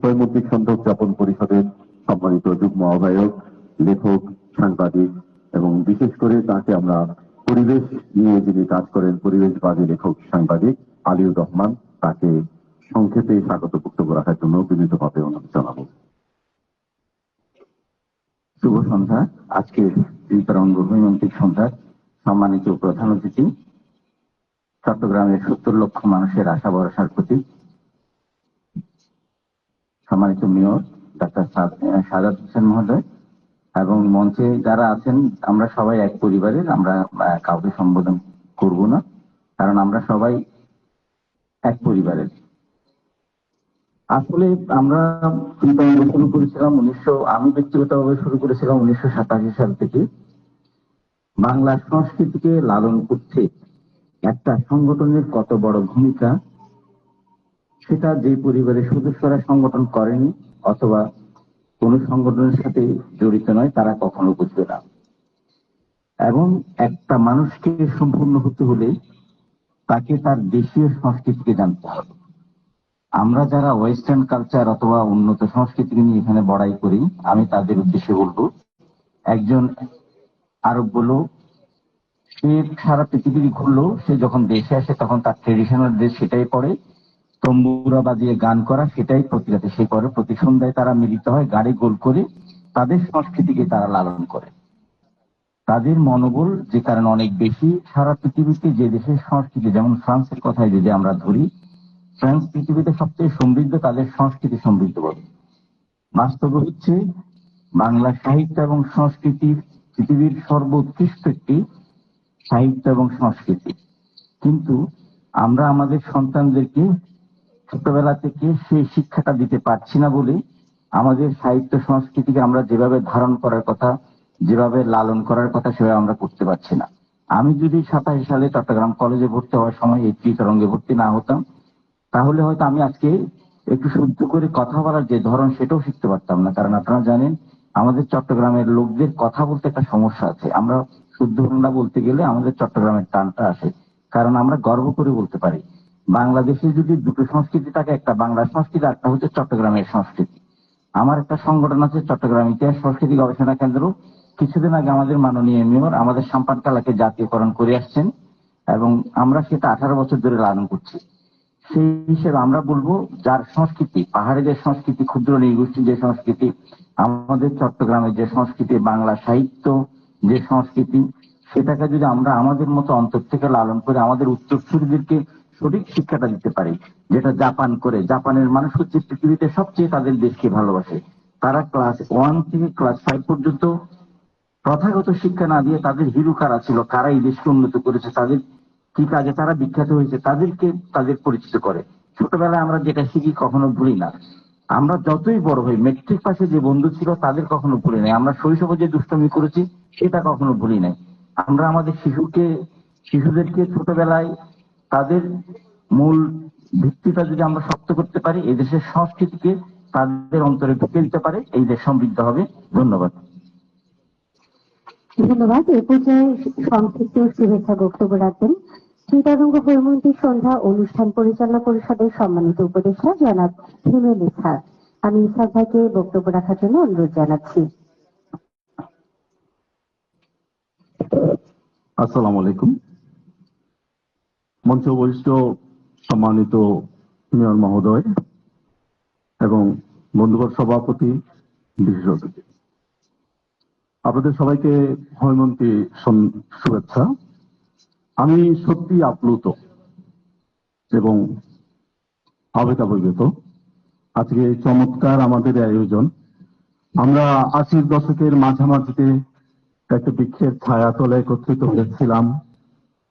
ঐমন্ত্রিক সন্ধ্যা উদযাপন পরিষদের সম্মানিত যুগ্ম আহ্বায়ক, লেখক, সাংবাদিক এবং বিশেষ করে তাকে আমরা পরিবেশ নিয়ে যিনি কাজ করেন, পরিবেশবাদী লেখক, সাংবাদিক আলিউর রহমান, তাকে সংক্ষেপে স্বাগত বক্তব্য রাখার জন্য বিনীতভাবে অনুরোধ জানাব। শুভ সন্ধ্যা। আজকের এই তরঙ্গ হৈমন্তিক সন্ধ্যার সম্মানিত প্রধান অতিথি, চট্টগ্রামের সত্তর লক্ষ মানুষের আশা ভরসার প্রতীক সম্মানিত মেয়র, ডাক্তার সাদাত হোসেন মহোদয়। এবং মঞ্চে যারা আছেন, আমরা সবাই এক পরিবারের, আমরা কাউকে সম্বোধন করব না, কারণ আমরা সবাই এক পরিবারের। আসলে আমরা চিন্তাভাবনা শুরু করেছিলাম উনিশশো আমি ব্যক্তিগতভাবে শুরু করেছিলাম উনিশশো সাতাশি সাল থেকে। বাংলা সংস্কৃতিকে লালন করতে একটা সংগঠনের কত বড় ভূমিকা সেটা যে পরিবারের সদস্যরা সংগঠন করেনি অথবা কোন সংগঠনের সাথে জড়িত নয়, তারা কখনো বুঝবে না। এবং একটা মানুষকে সম্পূর্ণ হতে হলে তাকে তার দেশীয় সংস্কৃতিকে জানতে হবে। আমরা যারা ওয়েস্টার্ন কালচার অথবা উন্নত সংস্কৃতিকে নিয়ে এখানে বড়াই করি, আমি তাদের উদ্দেশ্যে বলব, একজন আরব বলো সে সারা পৃথিবী ঘুরলো, সে যখন দেশে আসে তখন তার ট্রেডিশনাল ড্রেস সেটাই পরে তম্বুরা বাজিয়ে গান করা, সেটাই প্রতি রাতে সে করে প্রতি সন্ধ্যায় তারা মিলিত হয়, গাড়ি গোল করে তাদের সংস্কৃতিকে তারা লালন করে। তাদের মনোবল যে কারণে অনেক বেশি, সারা পৃথিবীতে যে দেশের সংস্কৃতি, যেমন ফ্রান্সের কথায় যদি আমরা ধরি, ফ্রান্স পৃথিবীতে সবচেয়ে সমৃদ্ধ তাদের সংস্কৃতি সমৃদ্ধ বলে। বাস্তব হচ্ছে, বাংলা সাহিত্য এবং সংস্কৃতির পৃথিবীর সর্বোৎকৃষ্ট একটি সাহিত্য এবং সংস্কৃতি। কিন্তু আমরা আমাদের সন্তানদেরকে ছোটবেলা থেকে সেই শিক্ষাটা দিতে পারছি না বলে আমাদের সাহিত্য সংস্কৃতিকে আমরা যেভাবে ধারণ করার কথা, যেভাবে লালন করার কথা সেভাবে আমরা করতে পারছি না। আমি যদি সাতাশি সালে চট্টগ্রাম কলেজে ভর্তি হওয়ার সময় এই ত্রিতরঙ্গে ভর্তি না হতাম, তাহলে হয়তো আমি আজকে একটু শুদ্ধ করে কথা বলার যে ধরন সেটাও শিখতে পারতাম না। কারণ আপনারা জানেন, আমাদের চট্টগ্রামের লোকদের কথা বলতে একটা সমস্যা আছে। আমরা শুদ্ধ বাংলা বলতে গেলে আমাদের চট্টগ্রামের টানটা আসে। কারণ আমরা গর্ব করে বলতে পারি। বাংলাদেশে যদি দুটো সংস্কৃতি থাকে, একটা বাংলা সংস্কৃতি একটা হচ্ছে চট্টগ্রামের সংস্কৃতি। আমার একটা সংগঠন আছে চট্টগ্রাম ইতিহাস সংস্কৃতি গবেষণা কেন্দ্র। কিছুদিন আগে আমাদের মাননীয় মেয়র আমাদের সাম্পান কালাকে জাতীয়করণ করে আসছেন এবং আমরা সেটা আঠারো বছর ধরে লালন করছি। সেই হিসেবে আমরা বলব, যার সংস্কৃতি পাহাড়ে যে সংস্কৃতি, ক্ষুদ্র নৃগোষ্ঠী যে সংস্কৃতি, আমাদের চট্টগ্রামের যে সংস্কৃতি, বাংলা সাহিত্য যে সংস্কৃতি, সেটাকে যদি আমরা আমাদের মতো অন্তর থেকে লালন করে আমাদের উত্তরসূরিদেরকে সঠিক শিক্ষাটা দিতে পারি। যেটা জাপান করে, জাপানের মানুষ হচ্ছে পৃথিবীতে সবচেয়ে তাদের দেশকে ভালোবাসে। তারা ক্লাস ওয়ান থেকে ক্লাস ফাইভ পর্যন্ত প্রথাগত শিক্ষা না দিয়ে তাদের হিরো কারা ছিল। কারা এই দেশকে উন্নত করেছে, তাদের কি কাজে তারা বিখ্যাত হয়েছে, তাদেরকে তাদের পরিচিত করে। ছোটবেলায় আমরা যেটা শিখি কখনো ভুলি না। আমরা যতই বড় হই মেট্রিক পাশে যে বন্ধু ছিল তাদের কখনো ভুলি নাই। আমরা শৈশবে যে দুষ্টমি করেছি, সেটা কখনো ভুলি নাই। আমরা আমাদের শিশুকে, শিশুদেরকে ছোটবেলায় তাদের মূল ভিত্তিটা যদি আমরা শক্ত করতে পারি এই দেশের সংস্কৃতিকে তাদের অন্তরে ঢুকে দিতে পারে এই দেশ সমৃদ্ধ হবে। ধন্যবাদ। ধন্যবাদ। এ পর্যায়ে সংক্ষিপ্ত শুভেচ্ছা বক্তব্য রাখবেন শ্রীতরঙ্গ হৈমন্তী সন্ধ্যা অনুষ্ঠান পরিচালনা পরিষদের সম্মানিত উপদেষ্টা জনাব হিমেল ইসহাক আমি ইসহাক ভাইকে বক্তব্য রাখার জন্য অনুরোধ জানাচ্ছি। আসসালামু আলাইকুম। মঞ্চ বরিষ্ঠ সম্মানিত মেয়র মহোদয় এবং বন্ধুবর সভাপতি, বিশেষ অতিথি। আপনাদের সবাইকে হৈমন্তী শুভেচ্ছা। আমি সত্যি আপ্লুত এবং আবেগাবগত। আজকে চমৎকার আমাদের আয়োজন। আমরা আশির দশকের মাঝামাঝিতে একটা বৃক্ষের ছায়া তলে একত্রিত হয়েছিলাম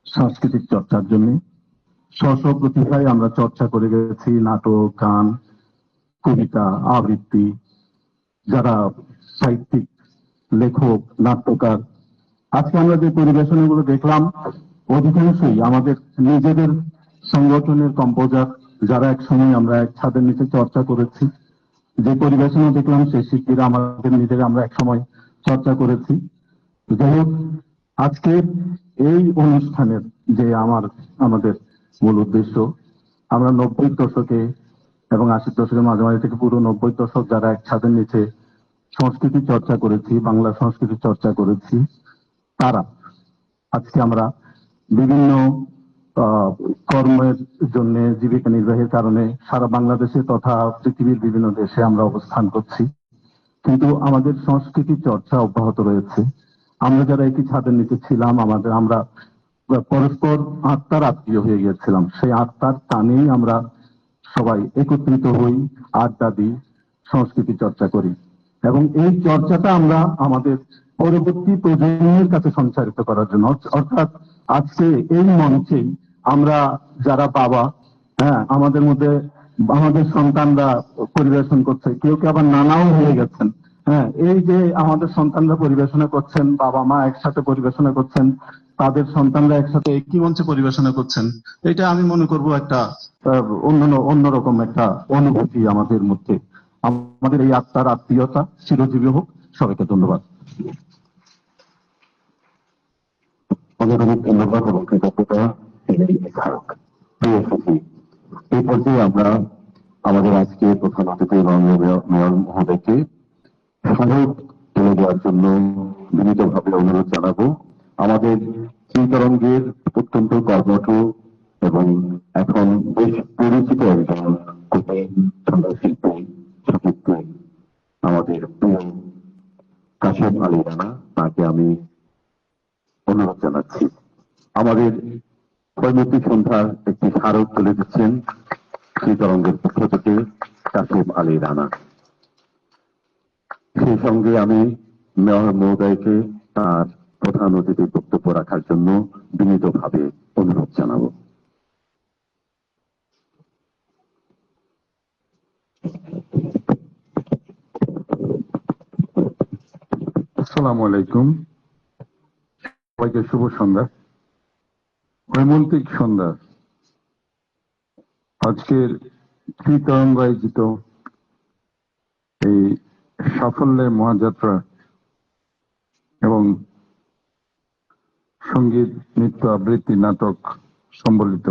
সাংস্কৃতিক চর্চার জন্য। স্ব প্রতিভায় আমরা চর্চা করে গেছি, নাটক, গান, কবিতা, আবৃত্তি, যারা সাহিত্যিক, লেখক, নাট্যকার। আজকে আমরা যে পরিবেশনাগুলো দেখলাম, অধিকাংশই আমাদের নিজেদের সংগঠনের কম্পোজার, যারা এক সময় আমরা এক ছাদের নিচে চর্চা করেছি। যে পরিবেশনা দেখলাম, সেই শিল্পীরা আমাদের নিজেরা আমরা এক সময় চর্চা করেছি। যাই হোক, আজকের এই অনুষ্ঠানের যে আমার, আমাদের মূল উদ্দেশ্য। আমরা নব্বই দশকে এবং আশির দশকের মাঝামাঝি থেকে পুরো নব্বই দশক যারা এক ছাদের নিচে সংস্কৃতি চর্চা করেছি, বাংলা সংস্কৃতি চর্চা করেছি, তারা আজকে আমরা বিভিন্ন কর্মের জন্য জীবিকা নির্বাহের কারণে সারা বাংলাদেশে তথা পৃথিবীর বিভিন্ন দেশে আমরা অবস্থান করছি। কিন্তু আমাদের সংস্কৃতি চর্চা অব্যাহত রয়েছে। আমরা যারা একই ছাদের নিচে ছিলাম, আমাদের, আমরা পরস্পর আত্মার আত্মীয় হয়ে গিয়েছিলাম। সেই আত্মার টানেই আমরা সবাই একত্রিত হই, আড্ডা দিই, সংস্কৃতি চর্চা করি। এবং এই চর্চাটা আমরা আমাদের পরবর্তী প্রজন্মের কাছে সঞ্চারিত করার জন্য। অর্থাৎ আজকে এই মঞ্চে আমরা যারা বাবা হ্যাঁ আমাদের মধ্যে আমাদের সন্তানরা পরিবেশন করছে, কেউ কেউ আবার নানাও হয়ে গেছেন? হ্যাঁ এই যে আমাদের সন্তানরা পরিবেশনা করছেন বাবা মা একসাথে পরিবেশনা করছেন তাদের সন্তানরা একসাথে একই মঞ্চে পরিবেশনা করছেন, এটা আমি মনে করব একটা অন্য অন্যরকম একটা অনুভূতি আমাদের মধ্যে। আমাদের এই আত্মার আত্মীয়তা চিরজীবী হোক। সবাইকে ধন্যবাদ। অনেক অনেক ধন্যবাদ। এবং কৃতজ্ঞতা এই পর্যায়ে আমরা আমাদের আজকে প্রধান অতিথি মেয়র মহোদয়কে স্মারক তুলে দেওয়ার জন্য বিনীতভাবে অনুরোধ জানাব আমাদের চিন্তরঙ্গের অত্যন্ত কর্মঠ এবং এখন বেশ পরিচিত একজন আমাদের কাশেম আলী রানা, তাকে আমি অনুরোধ জানাচ্ছি। আমাদের পরবর্তী সন্ধ্যার একটি স্মারক তুলে দিচ্ছেন শ্রীতরঙ্গের পক্ষ থেকে কাসিম আলী রানা। সেই সঙ্গে আমি মেয়র মহোদয়কে তার প্রধান অতিথির বক্তব্য রাখার জন্য বিনীতভাবে অনুরোধ জানাব। আসসালামু আলাইকুম। সবাইকে শুভ সন্ধ্যা। হৈমন্তিক সন্ধ্যা। আজকের ত্রিতরঙ্গ আয়োজিত এই সাফল্যের মহাযাত্রা এবং সংগীত, নৃত্য, আবৃত্তি, নাটক সম্বলিত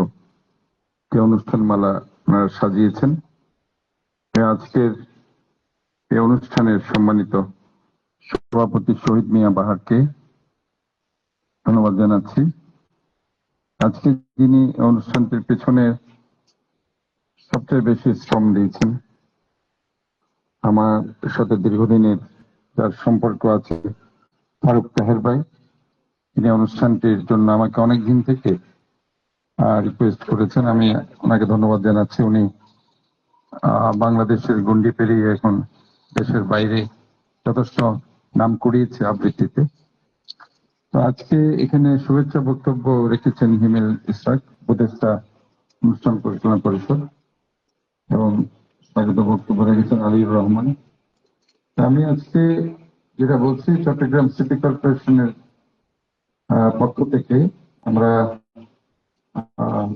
যে অনুষ্ঠানমালা আপনারা সাজিয়েছেন আজকের এই অনুষ্ঠানের সম্মানিত সভাপতি শহীদ মিয়া বাহারকে ধন্যবাদ জানাচ্ছি। আজকে যিনি অনুষ্ঠানটির পেছনে সবচেয়ে বেশি শ্রম দিয়েছেন, আমার সাথে দীর্ঘদিনের যার সম্পর্ক আছে, ফারুক তাহের ভাই। তিনি অনুষ্ঠানটির জন্য আমাকে অনেক দিন থেকে রিকোয়েস্ট করেছেন। আমি ওনাকে ধন্যবাদ জানাচ্ছি। উনি বাংলাদেশের গন্ডি পেরিয়ে এখন দেশের বাইরে যথেষ্ট নাম কুড়িয়েছে আবৃত্তিতে। তো আজকে এখানে শুভেচ্ছা বক্তব্য রেখেছেন হিমেল ইসরাক, উপদেষ্টা অনুষ্ঠান পরিচালনা পরিষদ। এবং স্বাগত বক্তব্য রেখেছেন আলিউর রহমান। আমি আজকে যেটা বলছি, চট্টগ্রাম সিটি কর্পোরেশনের পক্ষ থেকে আমরা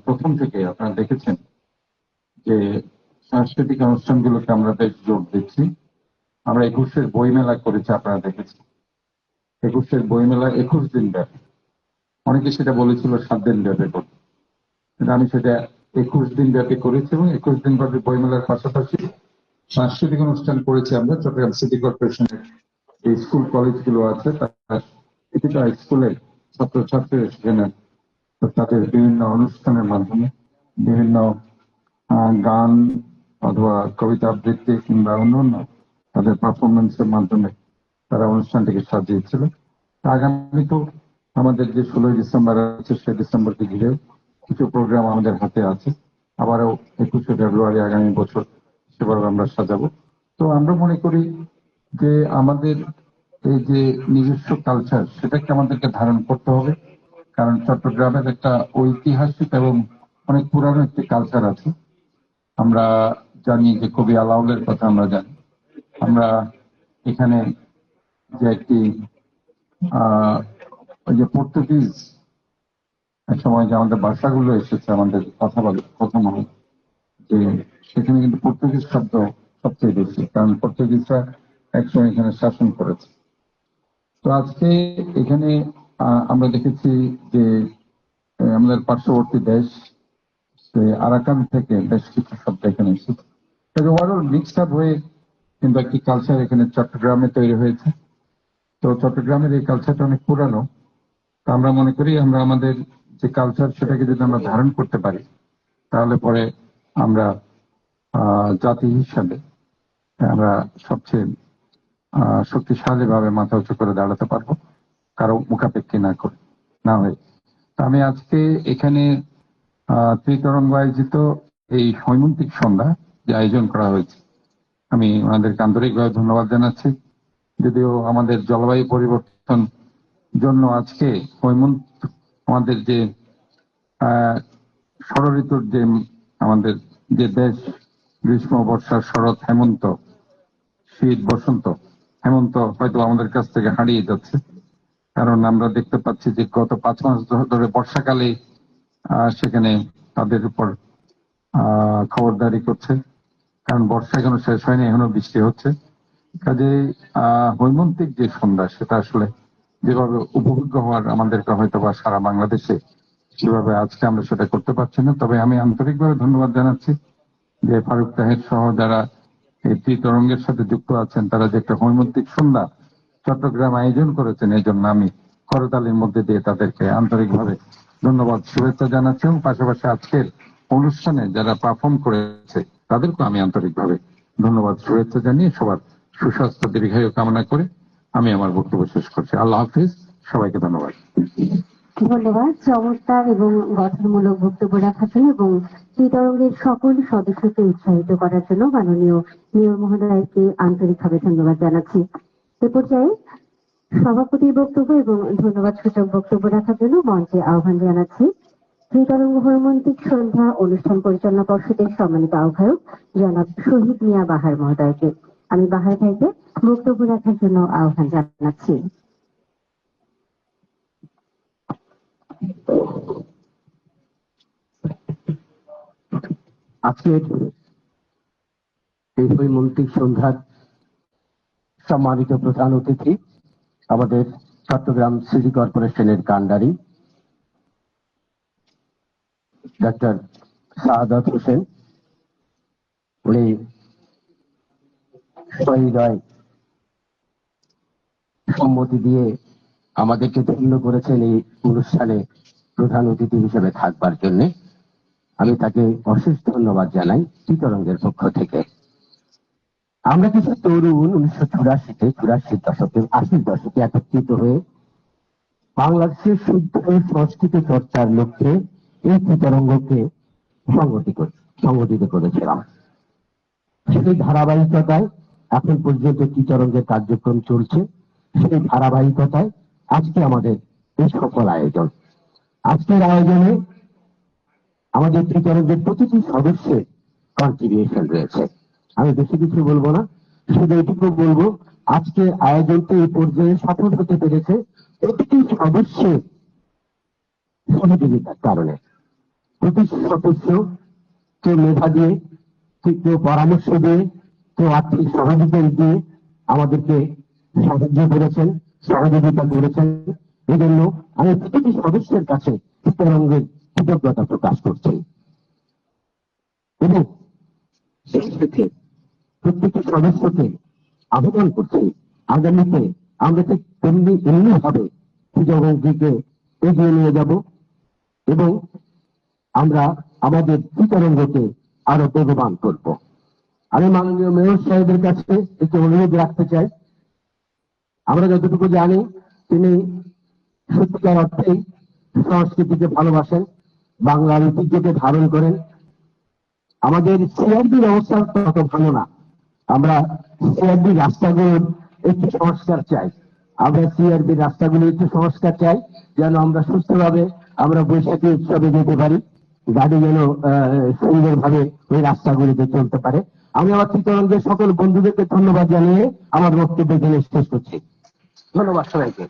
প্রথম থেকে আপনারা দেখেছেন যে সাংস্কৃতিক অনুষ্ঠানগুলোকে আমরা বেশ জোর দিচ্ছি। আমরা একুশের বইমেলা করেছি, আপনারা দেখেছেন। একুশের বইমেলা একুশ দিন ব্যাপী। অনেকে সেটা বলেছিল সাত দিন ব্যাপী করতে কিন্তু আমি সেটা একুশ দিন ব্যাপী করেছি এবং একুশ দিন ব্যাপী বইমেলার পাশাপাশি সাংস্কৃতিক অনুষ্ঠান করেছি আমরা, চট্টগ্রাম সিটি কর্পোরেশনের এই স্কুল কলেজগুলো আছে, তার প্রতিটা স্কুলের ছাত্রছাত্রীরা সেখানে তাদের বিভিন্ন অনুষ্ঠানের মাধ্যমে বিভিন্ন গান অথবা কবিতা আবৃত্তি কিংবা অন্যান্য তাদের পারফরমেন্সের মাধ্যমে তারা অনুষ্ঠানটিকে সাজিয়েছিল। তা আগামী তো আমাদের যে ষোলোই ডিসেম্বর আছে সেই ডিসেম্বরকে ঘিরে কিছু প্রোগ্রাম আমাদের হাতে আছে। আবারও একুশে ফেব্রুয়ারি আগামী বছর সেভাবে আমরা সাজাবো। তো আমরা মনে করি যে আমাদের এই যে নিজস্ব কালচার সেটাকে আমাদেরকে ধারণ করতে হবে। কারণ চট্টগ্রামের একটা ঐতিহাসিক এবং অনেক পুরানো একটি কালচার আছে। আমরা জানি যে কবি আলাউলের কথা আমরা জানি। আমরা এখানে যে একটি ওই যে পর্তুগিজ এক সময় যে আমাদের ভাষাগুলো এসেছে, আমাদের কথা বলে প্রথম হয় যে সেখানে কিন্তু পর্তুগিজ শব্দ সবচেয়ে বেশি। কারণ পর্তুগিজরা একসময় এখানে শাসন করেছে। আজকে এখানে আমরা দেখেছি যে আমাদের পার্শ্ববর্তী দেশ আরাকান থেকে বেশ কিছু শব্দ এখানে এসেছে। ওভারঅল মিক্সড আপ হয়ে কিন্তু একটি কালচার এখানে চট্টগ্রামে তৈরি হয়েছে। তো চট্টগ্রামের এই কালচারটা অনেক পুরানো। তো আমরা মনে করি আমরা আমাদের যে কালচার সেটাকে যদি আমরা ধারণ করতে পারি, তাহলে পরে আমরা জাতি হিসাবে আমরা সবচেয়ে আহ, শক্তিশালীভাবে মাথা উঁচু করে দাঁড়াতে পারব। কারও মুখাপেক্ষি না করে না হয়ে। আমি আজকে এখানে ত্রিতরঙ্গ আয়োজিত এই সৈমন্তিক সন্ধ্যা যে আয়োজন করা হয়েছে আমি ওনাদেরকে আন্তরিকভাবে ধন্যবাদ জানাচ্ছি। যদিও আমাদের জলবায়ু পরিবর্তন জন্য আজকে হৈমন্ত আমাদের যে আহ ষড় ঋতুর যে আমাদের যে দেশ গ্রীষ্ম বর্ষা শরৎ হেমন্ত শীত বসন্ত হেমন্ত হয়তো আমাদের কাছ থেকে হারিয়ে যাচ্ছে। কারণ আমরা দেখতে পাচ্ছি যে গত পাঁচ মাস ধরে বর্ষাকালে সেখানে তাদের উপর খবরদারি করছে। কারণ বর্ষা এখনও শেষ হয়নি, এখনও বৃষ্টি হচ্ছে। কাজে আহ হৈমন্তিক যে সন্ধ্যা, সেটা আসলে যেভাবে উপভোগ্য হওয়ার আমাদেরকে হয়তো বা সারা বাংলাদেশে সেভাবে আজকে আমরা সেটা করতে পারছি না। তবে আমি আন্তরিকভাবে ধন্যবাদ জানাচ্ছি যে ফারুক তাহের সহ যারা এই ত্রিতরঙ্গের সাথে যুক্ত আছেন তারা যে একটা হৈমন্তিক সন্ধ্যা চট্টগ্রাম আয়োজন করেছেন এই জন্য আমি করতালির মধ্যে দিয়ে তাদেরকে আন্তরিকভাবে ধন্যবাদ, শুভেচ্ছা জানাচ্ছি এবং পাশাপাশি আজকের অনুষ্ঠানে যারা পারফর্ম করেছে, তাদেরকেও আমি আন্তরিকভাবে ধন্যবাদ, শুভেচ্ছা জানিয়ে সবার সুস্বাস্থ্য, দীর্ঘায়ু কামনা করে আমি আমার বক্তব্য শেষ করছি। আল্লাহ হাফিজ, সবাইকে ধন্যবাদ। ধন্যবাদ, চমৎকার এবং গঠনমূলক বক্তব্য রাখার জন্য এবং ত্রিতরঙ্গের সকল সদস্যকে উৎসাহিত করার জন্য মাননীয় মেয়র মহোদয়কে আন্তরিকভাবে ধন্যবাদ জানাচ্ছি। এ পর্যায়ে সভাপতির বক্তব্য এবং ধন্যবাদ সূচক বক্তব্য রাখার জন্য মঞ্চে আহ্বান জানাচ্ছি। ত্রিতরঙ্গ হৈমন্তিক সন্ধ্যা অনুষ্ঠান পরিচালনা পর্ষদের সম্মানিত আহ্বায়ক জনাব শহীদ মিয়া বাহার মহোদয়কে। আমি বাহার ভাইকে বক্তব্য রাখার জন্য আহ্বান জানাচ্ছি। আজকের এই হৈমন্তিক সন্ধ্যার সম্মানিত প্রধান অতিথি, আমাদের চট্টগ্রাম সিটি কর্পোরেশনের কান্ডারি ডাক্তার সাহাদাত হোসেন। উনি সহৃদয় সম্মতি দিয়ে আমাদেরকে ধন্য করেছেন এই অনুষ্ঠানে প্রধান অতিথি হিসেবে থাকবার জন্যে। আমি তাকে অশেষ ধন্যবাদ জানাই চিতরঙ্গের পক্ষ থেকে। আমরা কিছু তরুণ উনিশশো চুরাশিতে, চুরাশির দশকে, আশির দশকে একত্রিত হয়ে বাংলাদেশের শুদ্ধ সংস্কৃতি চর্চার লক্ষ্যে এই চিতরঙ্গকে সংগঠিত সংগঠিত করেছিলাম। সেই ধারাবাহিকতায় এখন পর্যন্ত চিতরঙ্গের কার্যক্রম চলছে। সেই ধারাবাহিকতায় আজকে আমাদের এই সফল আয়োজন। আজকের আয়োজনে আমাদের ত্রিতরঙ্গের প্রতিটি সদস্যের কন্ট্রিবিউশন রয়েছে। আমি বেশি কিছু বলব না, শুধু এটুকু বলব আজকে আয়োজনটি এই পর্যায়ে সফল হতে পেরেছে প্রতিটি সদস্যের সহযোগিতার কারণে। প্রতি সদস্য কেউ মেধা দিয়ে কেউ পরামর্শ দিয়ে, কেউ আর্থিক সহযোগিতা দিয়ে আমাদেরকে সাহায্য করেছেন। সহযোগিতা করেছেন। এই জন্য আমি প্রতিটি সদস্যের কাছে চিত্তরঙ্গের কৃতজ্ঞতা প্রকাশ করছি। এবং সেই সাথে প্রত্যেকটি সদস্যকে আবেদন করছি, আগামীতে আমরা ঠিক তেমনি এমনি ভাবে চিত্তরঙ্গকে এগিয়ে নিয়ে যাব এবং আমরা আমাদের চিত্তরঙ্গকে আরও বেগবান করব। আমি মাননীয় মেয়র সাহেবের কাছে একটি অনুরোধ রাখতে চাই। আমরা যতটুকু জানি, তিনি সত্যিকার অর্থেই সংস্কৃতিকে ভালোবাসেন, বাংলার ঐতিহ্যকে ধারণ করেন। আমাদের সিআরবির অবস্থা তত ভালো না। আমরা সিআরবি রাস্তাগুলোর একটু সংস্কার চাই। আমরা সিআরবি রাস্তাগুলো একটু সংস্কার চাই, যেন আমরা সুস্থভাবে আমরা বৈশাখী উৎসবে যেতে পারি, গাড়ি যেন সুন্দরভাবে ওই রাস্তাগুলিতে চলতে পারে। আমি আমার চিত্তরঞ্জের সকল বন্ধুদেরকে ধন্যবাদ জানিয়ে আমার বক্তব্য এখানে শেষ করছি। ধন্যবাদ সবাইকে।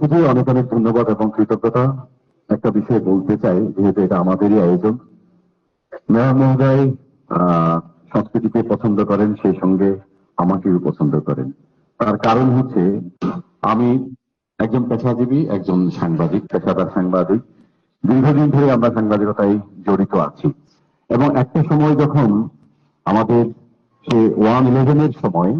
শুধু অনেক অনেক ধন্যবাদ এবং কৃতজ্ঞতা। একটা বিষয় বলতে চাই, যেহেতু এটা আমাদেরই আয়োজন। মহোদয় সংস্কৃতিকে পছন্দ করেন, সেই সঙ্গে আমাকেও পছন্দ করেন। তার কারণ হচ্ছে, আমি একজন পেশাজীবী, একজন সাংবাদিক, পেশাদার সাংবাদিক। দীর্ঘদিন ধরে আমরা সাংবাদিকতায় জড়িত আছি। এবং একটা সময় যখন আমাদের সে ওয়ান ইলেভেনের সময়